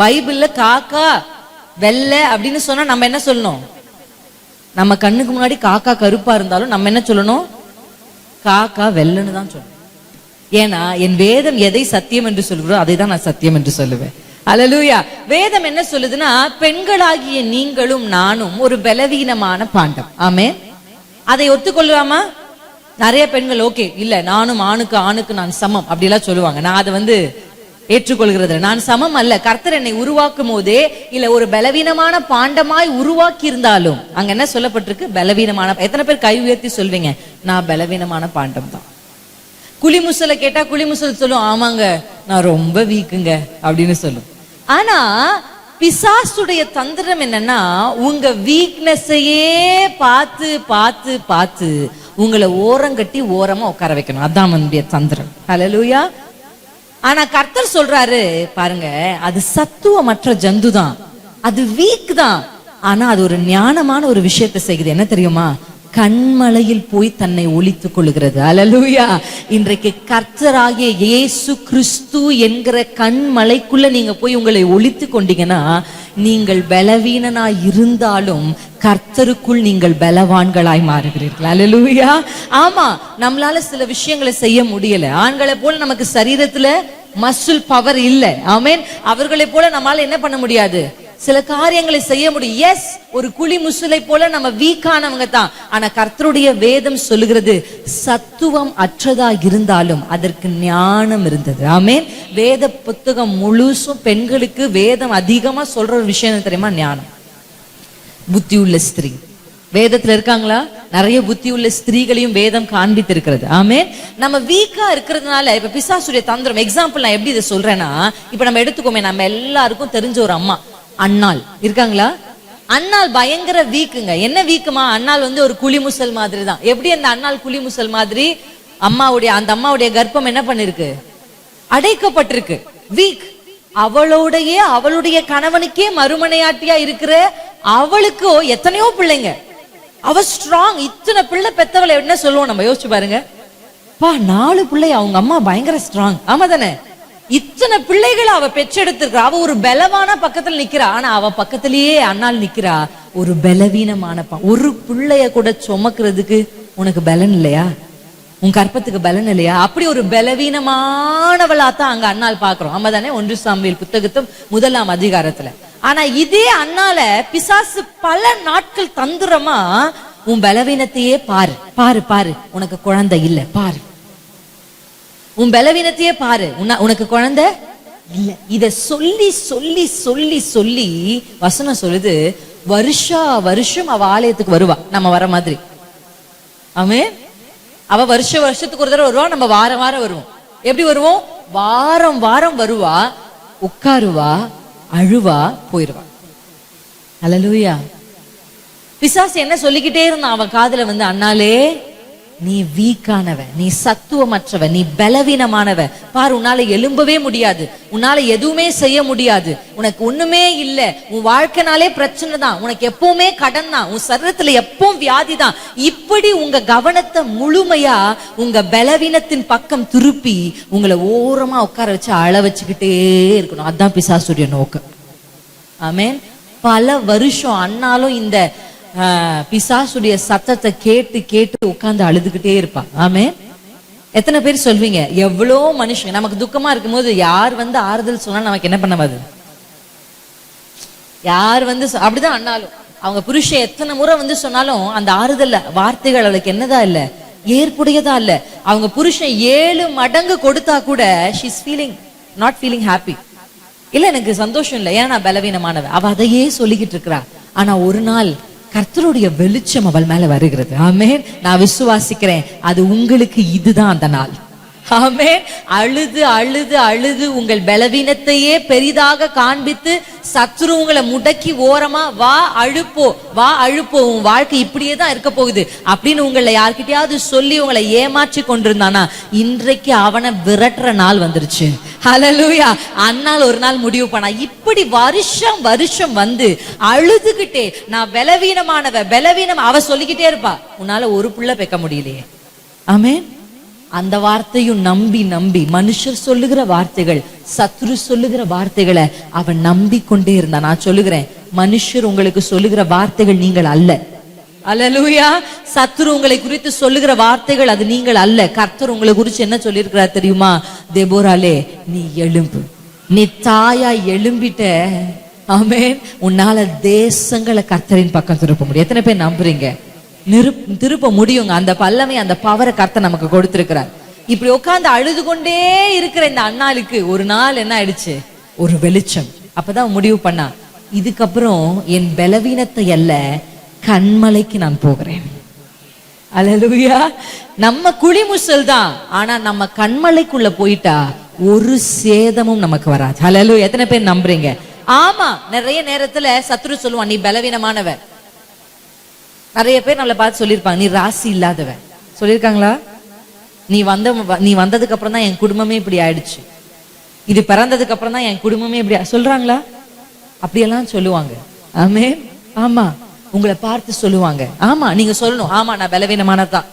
பைபிள்ல காக்கா வெள்ளை அப்படின்னு சொன்னா நம்ம என்ன சொல்லணும்? நம்ம கண்ணுக்கு முன்னாடி காக்கா கருப்பா இருந்தாலும் நம்ம என்ன சொல்லணும்? காக்கா வெள்ளன்னு தான் சொல்லணும். ஏன்னா என் வேதம் எதை சத்தியம் என்று சொல்கிறோ அதை தான் நான் சத்தியம் என்று சொல்லுவேன். அலலூயா வேதம் என்ன சொல்லுதுன்னா பெண்களாகிய நீங்களும் நானும் ஒரு பலவீனமான பாண்டம். ஆமே அதை ஒத்துக்கொள்ளாமா? நிறைய பெண்கள் ஓகே இல்ல நானும் ஆணுக்கு ஆணுக்கு நான் சமம். அப்படிலாம் சொல்லுவாங்க. நான் அதை வந்து ஏற்றுக்கொள்கிறது. நான் சமம் அல்ல. கர்த்தர் என்னை உருவாக்கும் போதே இல்ல ஒரு பலவீனமான பாண்டமாய் உருவாக்கி இருந்தாலும் அங்க என்ன சொல்லப்பட்டிருக்கு? பலவீனமான எத்தனை பேர் கை உயர்த்தி சொல்வீங்க? நான் பலவீனமான பாண்டம் தான். குளிமுசல கேட்டா குளிமுசல் சொல்லும் ஆமாங்க நான் ரொம்ப வீக்குங்க அப்படின்னு சொல்லும். ஆனா பிசாசுடைய தந்திரம் என்னன்னா உங்க வீக்னஸையே பார்த்து பார்த்து பார்த்து உங்களை ஓரங்கட்டி ஓரமா உட்கார வைக்கணும். அதான் அவனுடைய தந்திரம். லூயா ஆனா கர்த்தர் சொல்றாரு பாருங்க அது சத்துவமற்ற ஜந்து தான் அது வீக் தான் ஆனா அது ஒரு ஞானமான ஒரு விஷயத்தை செய்யுது. என்ன தெரியுமா? கண்மலையில் போய் தன்னை ஒழித்துக் கொள்கிறது அலலூயா இன்றைக்கு கர்த்தராகிய இயேசு கிறிஸ்து என்கிற கண்மலைக்குள்ள நீங்க போய் உங்களை ஒழித்து கொண்டீங்கன்னா நீங்கள் பலவீனனாய் இருந்தாலும் கர்த்தருக்குள் நீங்கள் பலவான்களாய் மாறுகிறீர்கள். அலலூயா ஆமா நம்மளால சில விஷயங்களை செய்ய முடியல. ஆண்களை போல நமக்கு சரீரத்துல மசில் பவர் இல்லை. ஆமென் அவர்களை போல நம்மால என்ன பண்ண முடியாது? சில காரியங்களை செய்ய முடியும். எஸ் ஒரு குழி முசுலை போல நம்ம வீக்கானவங்க தான். ஆனா கர்த்தருடைய வேதம் சொல்லுகிறது சத்துவம் அற்றதா இருந்தாலும் அதற்கு ஞானம் இருந்தது. ஆமென் வேத புத்தகம் முழுசும் பெண்களுக்கு வேதம் அதிகமா சொல்ற ஒரு விஷயம் என்ன தெரியுமா? ஞானம். புத்தி உள்ள ஸ்திரீ. வேதத்துல இருக்காங்களா? நிறைய புத்தி உள்ள ஸ்திரீகளையும் வேதம் காண்பித்திருக்கிறது. ஆமே நம்ம வீக்கா இருக்கிறதுனால இப்ப பிசாசுடைய தந்திரம் எக்ஸாம்பிள் நான் எப்படி இதை சொல்றேன்னா இப்ப நம்ம எடுத்துக்கோமே நம்ம எல்லாருக்கும் தெரிஞ்ச ஒரு அம்மா அண்ணாள் இருக்காங்களா? அண்ணாள் பயங்கர வீக்குங்க என்ன வீக்குமா அண்ணாள் வந்து ஒரு குளிமுசல் மாதிரி தான். எப்படி அந்த அண்ணாள் குளிமுசல் மாதிரி? அம்மாவுடைய அந்த அம்மாவுடைய கர்ப்பம் என்ன பண்ணிருக்கு? அடைக்கப்பட்டிருக்கு. வீக் அவளோடைய அவளுடைய கணவனுக்கே மறுமனையாட்டியா இருக்கிற அவளுக்கோ எத்தனையோ பிள்ளைங்க. அவ ஸ்ட்ராங் இத்தனை பிள்ளை பெத்தவளை என்ன சொல்லுவோம்? நம்ம யோசிச்சு பாருங்க. பா நாலு பிள்ளை அவங்க அம்மா பயங்கர ஸ்ட்ராங் ஆமா தானே இத்தனை பிள்ளைகளை அவ பெற்றெடுத்திருக்கா அவ ஒரு பலவான பக்கத்துல நிக்கிறா. ஆனா அவ பக்கத்திலேயே அண்ணாள் நிக்கிறா. ஒரு பலவீனமான ஒரு பிள்ளைய கூட சுமக்கிறதுக்கு உனக்கு பலன் இல்லையா? உன் கற்பத்துக்கு பலன் இல்லையா? அப்படி ஒரு பலவீனமானவளா தான் அங்க அண்ணால் பாக்குறோம். ஆமா தானே? ஒன்று சாமியில் புத்தகத்தும் முதலாம் அதிகாரத்துல. ஆனா இதே அண்ணால பிசாசு பல நாட்கள் தந்திரமா உன் பலவீனத்தையே பாரு. பாரு பாரு. உனக்கு குழந்தை இல்ல. பாரு. உன் பலவீனத்தையே பாரு. உன்ன- உனக்கு குழந்தை இல்ல. இத சொல்லி சொல்லி சொல்லி சொல்லி வசனம் சொல்லுது வருஷா வருஷம் அவ ஆலயத்துக்கு வருவா. நம்ம வர மாதிரி. அவன் அவ வருஷ வருஷத்துக்கு ஒரு தடவை வருவா நம்ம வாரம் வாரம் வருவோம். எப்படி வருவோம்? வாரம் வாரம் வருவா உட்காருவா அழுவா போயிருவா. அலலூயா பிசாசு என்ன சொல்லிக்கிட்டே இருந்தான்? அவன் காதல வந்து அண்ணாலே நீ வீக்கானவ நீ சத்துவமற்றவ நீ பலவீனமானவ. பாரு உன்னால எழும்பவே முடியாது. உன்னால எதுவுமே செய்ய முடியாது. உனக்கு ஒண்ணுமே இல்ல. உன் வாழ்க்கைனாலே பிரச்சனை தான். உனக்கு எப்பவுமே கடன் தான். உன் சரீரத்துல எப்பவும் வியாதி தான். இப்படி உங்க கவனத்தை முழுமையா உங்க பலவீனத்தின் பக்கம் திருப்பி உங்களை ஓரமா உட்கார வச்சு அழ வச்சுக்கிட்டே இருக்கணும். அதான் பிசாசுடைய நோக்கம். ஆமென். பல வருஷம் அண்ணாலும் இந்த பிசாசுடைய சத்தத்தை கேட்டு கேட்டு உட்காந்து அழுதுகிட்டே இருப்பான் ஆமே எத்தனை பேர் சொல்வீங்க? எவ்வளோ மனுஷங்க. நமக்கு துக்கமா இருக்கும்போது யார் வந்து ஆறுதல் சொன்னா நமக்கு என்ன பண்ணவாது யார் வந்து அப்படிதான் அண்ணாலும். அவங்க புருஷன் எத்தனை முறை வந்து சொன்னாலும் அந்த ஆறுதல் வார்த்தைகள் அவளுக்கு என்னதா இல்ல? ஏற்புடையதா இல்ல? அவங்க புருஷன் ஏழு மடங்கு கொடுத்தா கூட she's feeling not feeling happy இல்ல எனக்கு சந்தோஷம் இல்லை. ஏன்னா நான் பலவீனமானவ. அவ அதையே சொல்லிக்கிட்டு இருக்கிறா. ஆனா ஒரு நாள் கர்த்தருடைய வெளிச்சம் அவள் மேல வருகிறது. ஆமென். நான் விசுவாசிக்கிறேன். அது உங்களுக்கு இதுதான் அந்த நாள். ஆமே அழுது அழுது அழுது உங்கள் பலவீனத்தையே பெரிதாக காண்பித்து சத்ரு உங்களை முடக்கி ஓரமா வா அழுப்போ வா அழுப்போ உன் வாழ்க்கை இப்படியே தான் இருக்க போகுது அப்படின்னு உங்களை யார்கிட்டயாவது சொல்லி உங்களை ஏமாற்றி கொண்டிருந்தானா? இன்றைக்கு அவனை விரட்டுற நாள் வந்துருச்சு. ஹலலூயா அன்னால் ஒரு நாள் முடிவு பண்ணா. இப்படி வருஷம் வருஷம் வந்து அழுதுகிட்டே நான் பலவீனமானவ பலவீனம் அவ சொல்லிக்கிட்டே இருப்பா. உன்னால ஒரு புள்ள பெக்க முடியலையே. ஆமே அந்த வார்த்தையும் நம்பி நம்பி மனுஷர் சொல்லுகிற வார்த்தைகள் சத்ரு சொல்லுகிற வார்த்தைகளை அவன் நம்பிக்கொண்டே இருந்தான். நான் சொல்லுகிறேன் மனுஷர் உங்களுக்கு சொல்லுகிற வார்த்தைகள் நீங்கள் அல்ல. அலலூயா! சத்ரு உங்களை குறித்து சொல்லுகிற வார்த்தைகள் அது நீங்கள் அல்ல. கர்த்தர் உங்களை குறித்து என்ன சொல்லியிருக்கிறார் தெரியுமா? தெபோராலே நீ எழும்பு. நீ தாயா எழும்பிட்ட ஆமென். உன்னால தேசங்களை கர்த்தரின் பக்கம் திருப்ப முடியும். எத்தனை பேர் நம்புறீங்க? நிரு திருப்ப முடியுங்க. அந்த பல்லமை அந்த பவரை கர்த்தர் நமக்கு கொடுத்திருக்கிறார். இப்படி உட்காந்து அழுது கொண்டே இருக்கிற இந்த அண்ணாளுக்கு ஒரு நாள் என்ன ஆயிடுச்சு? ஒரு வெளிச்சம். அப்பதான் முடிவு பண்ணா இதுக்கப்புறம் என் பலவீனத்தை அல்ல கண்மலைக்கு நான் போகிறேன். அல்லேலூயா நம்ம குளிமுசல் தான். ஆனா நம்ம கண்மலைக்குள்ள போயிட்டா ஒரு சேதமும் நமக்கு வராது. அல்லேலூயா எத்தனை பேர் நம்புறீங்க? ஆமா நிறைய நேரத்துல சத்ரு சொல்லுவான் நீ பலவீனமானவன். நிறைய பேர் நம்மளை பார்த்து சொல்லியிருப்பாங்க நீ ராசி இல்லாதவன். சொல்லியிருக்காங்களா? நீ வந்த நீ வந்ததுக்கு அப்புறம் தான் என் குடும்பமே இப்படி ஆயிடுச்சு. இது பிறந்ததுக்கு அப்புறம் தான் என் குடும்பமே இப்படி சொல்றாங்களா? அப்படியெல்லாம் சொல்லுவாங்க. ஆமே ஆமா. உங்களை பார்த்து சொல்லுவாங்க. ஆமா நீங்க சொல்லணும். ஆமா நான் பலவீனமானதான்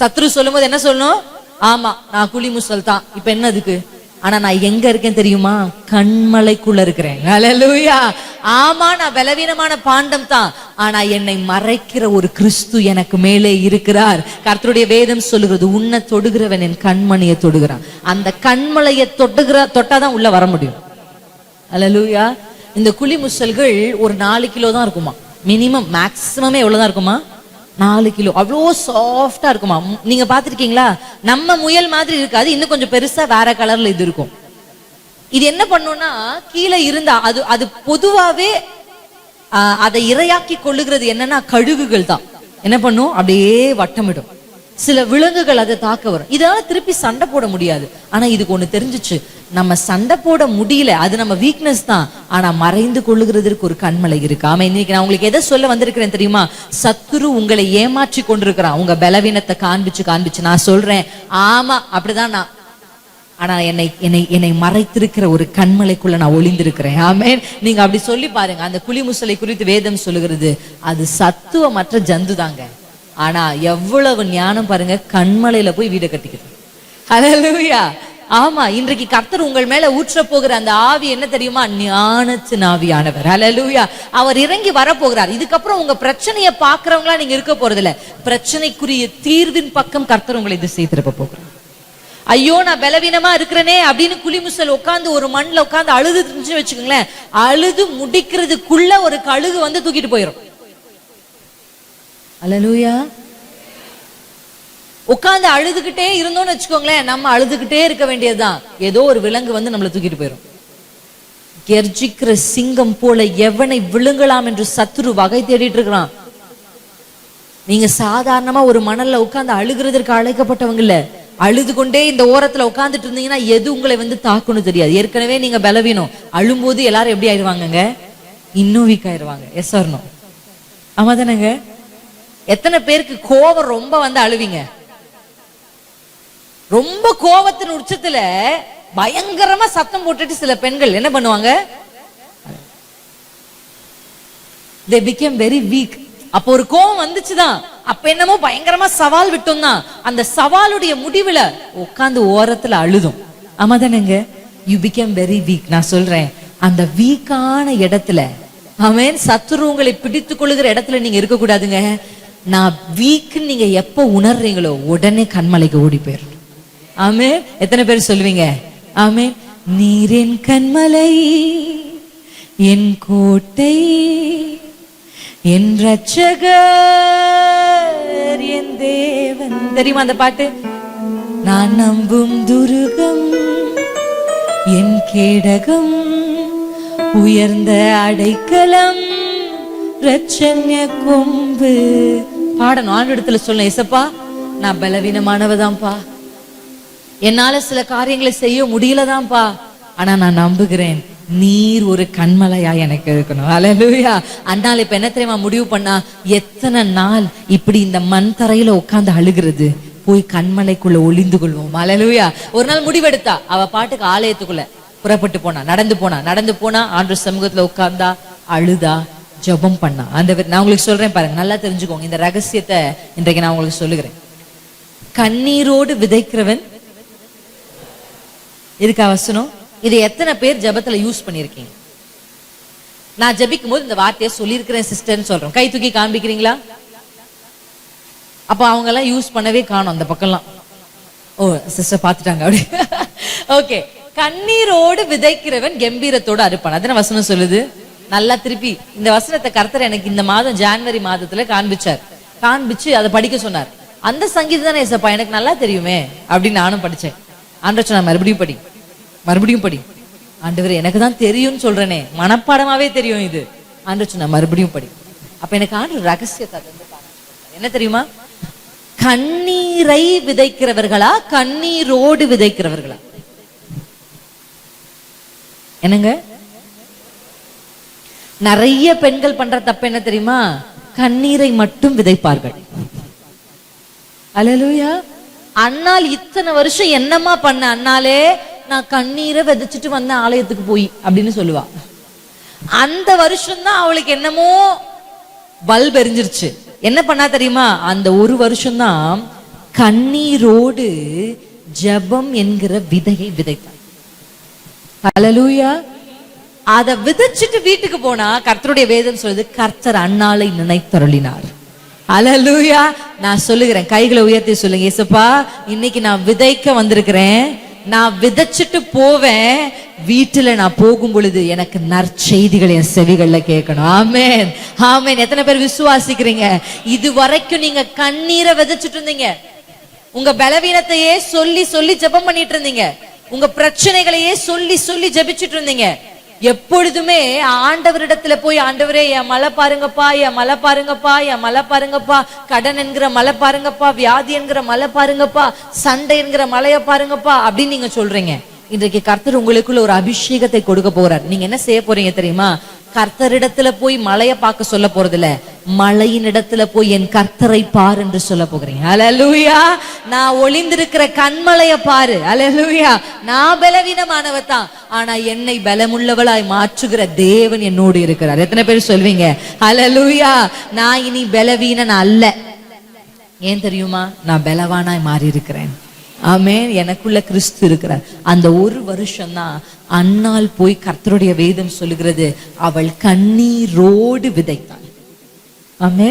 சத்ரு சொல்லும்போது என்ன சொல்லணும்? ஆமா நான் குழி முசல் தான். இப்ப என்ன அதுக்கு? ஆனா நான் எங்க இருக்கேன் தெரியுமா? கண்மலைக்குள்ள இருக்கிறேன். ஹalleluya ஆமா நான் பலவீனமான பாண்டம் தான். ஆனா என்னை மறைக்கிற ஒரு கிறிஸ்து எனக்கு மேலே இருக்கிறார். கர்த்தருடைய வேதம் சொல்லுகிறது உன்னை தொடுகிறவன் என் கண்மணியை தொடுகிறான். அந்த கண்மலையை தொட்டுகிற தொட்டாதான் உள்ள வர முடியும். அலலூயா இந்த குழி முசல்கள் ஒரு நாலு கிலோ தான் இருக்குமா? மினிமம் மேக்ஸிமமே எவ்வளவுதான் இருக்குமா? நாலு கிலோ. அவ்வளோ சாஃப்டா இருக்குமா? ம், நீங்க பார்த்திருக்கீங்களா? நம்ம முயல் மாதிரி இருக்காது. இன்னும் கொஞ்சம் பெருசா வேற கலர்ல இது இருக்கும். இது என்ன பண்ணும்னா கீழே இருந்தா அது அது பொதுவாவே அதை இரையாக்கி கொள்ளுகிறது என்னன்னா கழுகுகள் தான். என்ன பண்ணும்? அப்படியே வட்டமிடும். சில விலங்குகள் அதை தாக்க வரும். இதனால திருப்பி சண்டை போட முடியாது. ஆனா இதுக்கு ஒண்ணு தெரிஞ்சுச்சு. நம்ம சண்டை போட முடியல. அது நம்ம வீக்னஸ் தான். ஆனா மறைந்து கொள்ளுகிறதற்கு ஒரு கண்மலை இருக்கு. ஆமா இன்னைக்கு நான் உங்களுக்கு எதை சொல்ல வந்திருக்கிறேன் தெரியுமா? சத்துரு உங்களை ஏமாற்றி கொண்டிருக்கிறான். உங்க பலவீனத்தை காண்பிச்சு காண்பிச்சு நான் சொல்றேன். ஆமா அப்படிதான் நான். ஆனா என்னை என்னை என்னை மறைத்திருக்கிற ஒரு கண்மலைக்குள்ள நான் ஒளிந்திருக்கிறேன். ஆமே நீங்க அப்படி சொல்லி பாருங்க. அந்த குழிமுசலை குறித்து வேதம் சொல்லுகிறது. அது சத்துவமற்ற ஜந்து தாங்க ஆனா எவ்வளவு ஞானம் பாருங்க. கண்மலையில போய் வீடை கட்டிக்குது. ஹalleluya ஆமா இன்றைக்கு கர்த்தர் உங்கள் மேல ஊற்ற போகிற அந்த ஆவி என்ன தெரியுமா? ஞானத்தின் ஆவியானவர். அலலூயா அவர் இறங்கி வரப்போகிறார். இதுக்கப்புறம் உங்க பிரச்சனையை பாக்குறவங்களா நீங்க இருக்க போறது இல்ல பிரச்சனைக்குரிய தீர்வின் பக்கம் கர்த்தர் உங்களை இது செய்திருக்க போகிறார். ஐயோ நான் பலவீனமா இருக்கிறனே அப்படின்னு குளிமுசல் உட்காந்து ஒரு மண்ணுல உட்காந்து அழுது இருந்துச்சு வச்சுக்கோங்களேன். அழுது முடிக்கிறதுக்குள்ள ஒரு கழுகு வந்து தூக்கிட்டு போயிடும் அலலூயா உட்காந்து அழுதுகிட்டே இருந்தோம்னு வச்சுக்கோங்களேன் நம்ம அழுதுகிட்டே இருக்க வேண்டியதுதான். ஏதோ ஒரு விலங்கு வந்து நம்மளை தூக்கிட்டு போயிடும் கெர்ஜிக்கிற சிங்கம் போல எவனை விழுங்கலாம் என்று சத்துரு வகை தேடிட்டு இருக்கிறான். நீங்க சாதாரணமா ஒரு மணல்ல உட்காந்து அழுகிறதற்கு அழைக்கப்பட்டவங்க இல்ல. அழுது கொண்டே இந்த ஓரத்துல உட்காந்துட்டு இருந்தீங்கன்னா எது உங்களை வந்து தாக்குன்னு தெரியாது. ஏற்கனவே நீங்க பலவீனம். அழும்போது எல்லாரும் எப்படி ஆயிடுவாங்கங்க இன்னும் வீக் ஆயிடுவாங்க எஸ் நோ ஆமா தானேங்க எத்தனை பேருக்கு கோபம் ரொம்ப வந்து அழுவீங்க? ரொம்ப கோபத்தின் உச்சத்துல பயங்கரமா சத்தம் போட்டுட்டு சில பெண்கள் என்ன பண்ணுவாங்க? தே பிகேம் வெரி வீக் அப்போ ஒரு கோவம் வந்துச்சுதான். அப்ப என்னமோ பயங்கரமா சவால் விட்டோம் தான் அந்த சவாலுடைய முடிவுல உட்கார்ந்து ஓரத்துல அழுதும். ஆமா தானேங்க? யூ பிகேம் வெரி வீக் நான் சொல்றேன். அந்த வீக்கான இடத்துல அவன் சத்துரு உங்களை பிடித்து கொள்ளுகிற இடத்துல நீங்க இருக்க கூடாதுங்க நான் வீக் நீங்க எப்ப உணர்றீங்களோ உடனே கண்மலைக்கு ஓடி போயிடும் ஆமே எத்தனை பேர் சொல்லுவீங்க? ஆமே நீரின் கண்மலை என் கோட்டை என் ரட்சகர் என் தேவன். தெரியுமா அந்த பாட்டு? நான் நம்பும் துருகம் என் கேடகம் உயர்ந்த அடைக்கலம் ரட்சண்ய கொம்பு. பாடணும். ஆண்டிடத்துல சொல்ல இசப்பா நான் பலவீனமானவதான்ப்பா என்னால சில காரியங்களை செய்ய முடியலதான்ப்பா. ஆனா நான் நம்புகிறேன் நீர் ஒரு கண்மலையா எனக்கு இருக்கணும். அலலுயா அண்ணால் இப்ப என்ன தெரியுமா முடிவு பண்ணா? எத்தனை நாள் இப்படி இந்த மண் தரையில உட்கார்ந்து அழுகிறது? போய் கண்மலைக்குள்ள ஒளிந்து கொள்வோம். அலலுயா ஒரு நாள் முடிவெடுத்தா? அவ பாட்டுக்கு ஆலயத்துக்குள்ள புறப்பட்டு போனா நடந்து போனா நடந்து போனா ஆண்டு சமூகத்துல உட்கார்ந்தா அழுதா ஜெபம் பண்ணா. அந்த நான் உங்களுக்கு சொல்றேன் பாருங்க நல்லா தெரிஞ்சுக்கோங்க. இந்த ரகசியத்தை இன்றைக்கு நான் உங்களுக்கு சொல்லுகிறேன். கண்ணீரோடு விதைக்கிறவன் இருக்கா வசனம்? இது எத்தனை பேர் ஜபத்துல யூஸ் பண்ணிருக்கீங்க நான் ஜபிக்கும் போது இந்த வார்த்தையை சொல்லியிருக்கிறேன் சிஸ்டர்னு சொல்றோம். கை தூக்கி காண்பிக்கிறீங்களா? அப்ப அவங்க எல்லாம் யூஸ் பண்ணவே காணும் அந்த பக்கம்லாம். ஓ சிஸ்டர் பார்த்துட்டாங்க அப்படி. ஓகே கண்ணீரோடு விதைக்கிறவன் கம்பீரத்தோடு அறுப்பான். அதான வசனம் சொல்லுது? நல்லா திருப்பி இந்த வசனத்தை கர்த்தர் எனக்கு இந்த மாதம் ஜான்வரி மாதத்துல காண்பிச்சார். காண்பிச்சு அதை படிக்க சொன்னார். அந்த சங்கீதம் தானே சப்பா எனக்கு நல்லா தெரியுமே அப்படின்னு நானும் படிச்சேன். ஆண்டவர் நான் மறுபடியும் படி மறுபடியும் படி. ஆண்டவர் எனக்கு தான் தெரியும்னு சொல்றேனே. மனப்பாடமாவே தெரியும் இது. ஆண்டவர் நான் மறுபடியும் படி. அப்ப எனக்கு ஆண்டு ரகசியத்தை வந்து என்ன தெரியுமா? கண்ணீரை விதைக்கிறவர்களா கண்ணீரோடு விதைக்கிறவர்களா? என்னங்க? நிறைய பெண்கள் பண்ற தப்பு என்ன தெரியுமா? கண்ணீரை மட்டும் விதைப்பார்கள். அலலுயா! அண்ணால் இத்தனை வருஷம் என்னம்மா பண்ண? அண்ணாலே நான் கண்ணீரை விதைச்சிட்டு வந்தேன் ஆலயத்துக்கு போய் அப்படின்னு சொல்லுவா. அந்த வருஷம் தான் அவளுக்கு என்னமோ பல்ப் எரிஞ்சிருச்சு என்ன பண்ணா தெரியுமா? அந்த ஒரு வருஷம்தான் கண்ணீரோடு ஜெபம் என்கிற விதையை விதைத்தார் ஹalleluya. அதை விதைச்சிட்டு வீட்டுக்கு போனா கர்த்தருடைய வேதம் சொல்லுது கர்த்தர் அண்ணாளை நினைத்தருளினார். அலலூயா நான் சொல்லுகிறேன். கைகளை உயர்த்தி சொல்லுங்க. இயேசுப்பா இன்னைக்கு நான் விதைக்க வந்திருக்கிறேன். நான் விதைச்சிட்டு போவேன். வீட்டுல நான் போகும் பொழுது எனக்கு நற்செய்திகள் என் செவிகள்ல கேட்கணும். ஆமேன். ஆமேன். எத்தனை பேர் விசுவாசிக்கிறீங்க? இது வரைக்கும் நீங்க கண்ணீரை விதைச்சிட்டு இருந்தீங்க. உங்க பலவீனத்தையே சொல்லி சொல்லி ஜெபம் பண்ணிட்டு இருந்தீங்க. உங்க பிரச்சனைகளையே சொல்லி சொல்லி ஜெபிச்சிட்டு இருந்தீங்க. எப்பொழுதுமே ஆண்டவரிடத்துல போய் ஆண்டவரே என் மலை பாருங்கப்பா என் மலை பாருங்கப்பா என் மலை பாருங்கப்பா கடன் என்கிற மலை பாருங்கப்பா வியாதி என்கிற மலை பாருங்கப்பா சண்டை என்கிற மலைய பாருங்கப்பா அப்படின்னு நீங்க சொல்றீங்க. இன்றைக்கு கர்த்தர் உங்களுக்குள்ள ஒரு அபிஷேகத்தை கொடுக்க போறார். நீங்க என்ன செய்ய போறீங்க தெரியுமா? கர்த்தரிடத்துல போய் மலைய பார்க்க சொல்ல போறது இல்ல மழையின் இடத்துல போய் என் கர்த்தரை பார் என்று சொல்ல போகிறீங்க. அலலூயா நான் ஒளிந்திருக்கிற கண்மலைய பாரு. அலலூயா நான் பலவீனமானவ தான். ஆனா என்னை பலமுள்ளவளாய் மாற்றுகிற தேவன் என்னோடு இருக்கிறார். எத்தனை பேர் சொல்வீங்க? அலலூயா நான் இனி பலவீனன் அல்ல. ஏன் தெரியுமா? நான் பலவானாய் மாறி இருக்கிறேன் ஆமென் எனக்குள்ள கிறிஸ்து இருக்கிறார். அந்த ஒரு வருஷம் தான் அண்ணால் போய் கர்த்தருடைய வேதம் சொல்லுகிறது. அவள் கண்ணீரோடு விதைத்தாள். ஆமே